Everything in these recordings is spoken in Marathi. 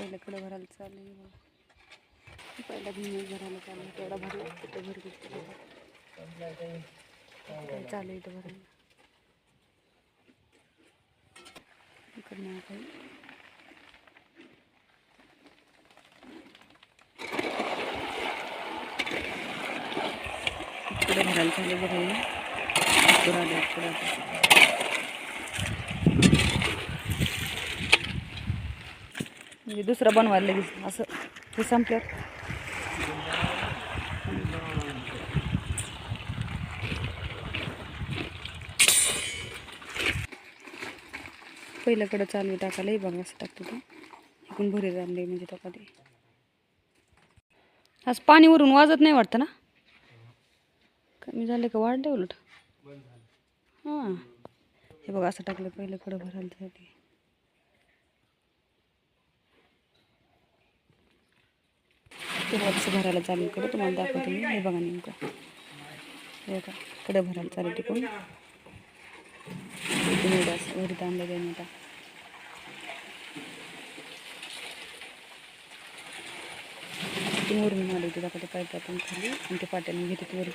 पहिलं कडं भरायला चालू आहे? बघा. पहिला भीम भरायला चालू आहे. तेवढा भरला तिथं भर घेतलं चालू आहे इथं भरायला इकडनं काही. भरायला चालू आहे बघा हे. इकडं आलं इकडं आलं म्हणजे दुसरा बनवायला लगेच असं. हे संपल्यावर. पहिल्याकडं चालू आहे टाकायला हे बघा असं टाकतो तो. इकडून भरे आणले म्हणजे तो कधी. आज पाणी वरून वाजत नाही वाटतं ना? कमी झाले का वाढले उलट? हां. हे बघा असं टाकलं पहिलं कडं भरायला त्यासाठी तेव्हा कसं भरायला चालू कडं तुम्हाला दाखवते मी. हे बघा नेमकं. हे बघा. कडं भरायला चालू टिकून. वरी एवढं असं वरती आता वरून आले होते दाखवते. पाईप आपण खाली. आणि ते पाट्याने घेते वर.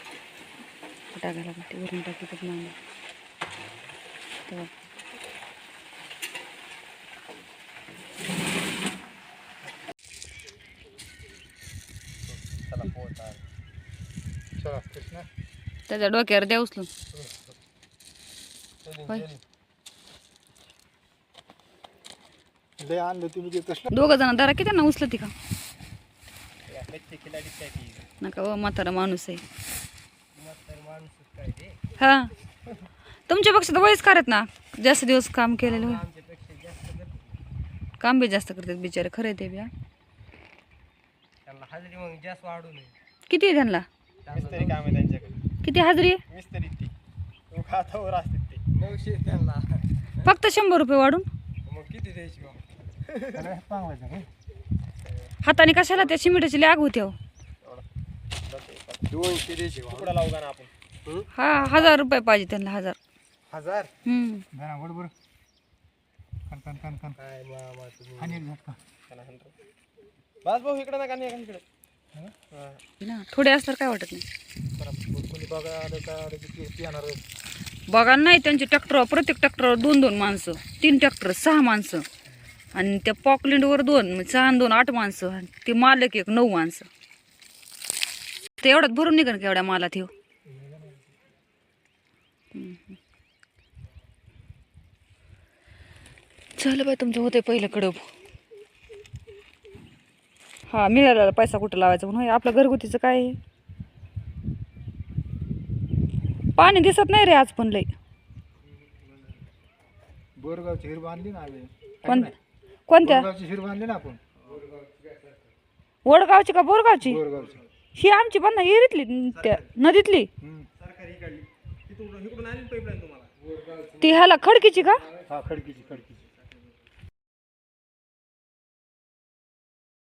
टाकायला लागते. वरून टाकते तर मांडे तेव्हा चला पोहोचा चला कृष्णा त्याच्या डोक्यावर द्या उचलून. होय. लय आणलं तुम्ही ते दोघं जण दरा किती ना उचलती का? कच्चे खिलाडी काय ती? नका म्हातारा माणूस आहे. म्हातार माणूस काय ते हा. तुमच्यापेक्षा तर वयस्कार आहेत ना. जास्त दिवस काम केलेलं होय. आमच्यापेक्षा जास्त करते. काम बी जास्त करतात बिचारे. खरं आहे ते बी हा. त्यांना हजेरी मग जास्त वाढू नये किती आहे त्यांना? मिस्त्री काम आहे त्यांच्याकडे. किती हाजरी आहे? मिस्त्री ती. तू खातावर असते ते. नऊशे त्यांना. फक्त शंभर रुपये वाढून? मग किती द्यायची मग? हाताने कशाला त्या सिमेंटाची आग होती अहो? दोनशे द्यायची तुकडा लावू का ना आपण? हा? हजार रुपये पाहिजे त्यांना हजार. हजार? हम्म. बरोबर कन कन कन कन काय मामा तुम्ही? बस भाऊ इकडे नका नाही इकडे. ना थोडे असतात काय वाटत नाही. कोणी बघा आलं का आलं की ते येणार बघा नाही त्यांचे ट्रॅक्टर प्रत्येक ट्रॅक्टरवर दोन दोन माणसं. तीन ट्रॅक्टर सहा माणसं. आणि त्या पॉकलिंडवर दोन म्हणजे सहा दोन आठ माणसं. ते मालक एक नऊ माणसं. ते एवढ्यात भरून निघन का एवढ्या मालात येऊ झालं बाय तुमचं होते पहिलं कडब. हा मिळालेला पैसा कुठं लावायचा म्हणून? आपलं घरगुतीचं काय आहे? पाणी दिसत नाही रे आज पण लई. बोरगावची हिर बांधली ना आम्ही कोण कोणत्या? बोरगावची हिर बांधली ना आपण. वडगावची का बोरगावची? बोरगावची. ही आमची पण एरीतली त्या नदीतली. सरकारी इकडली. तिथून इकडून आली पाईपलाईन तुम्हाला? ती ह्याला खडकीची का? हा खडकीची खडकी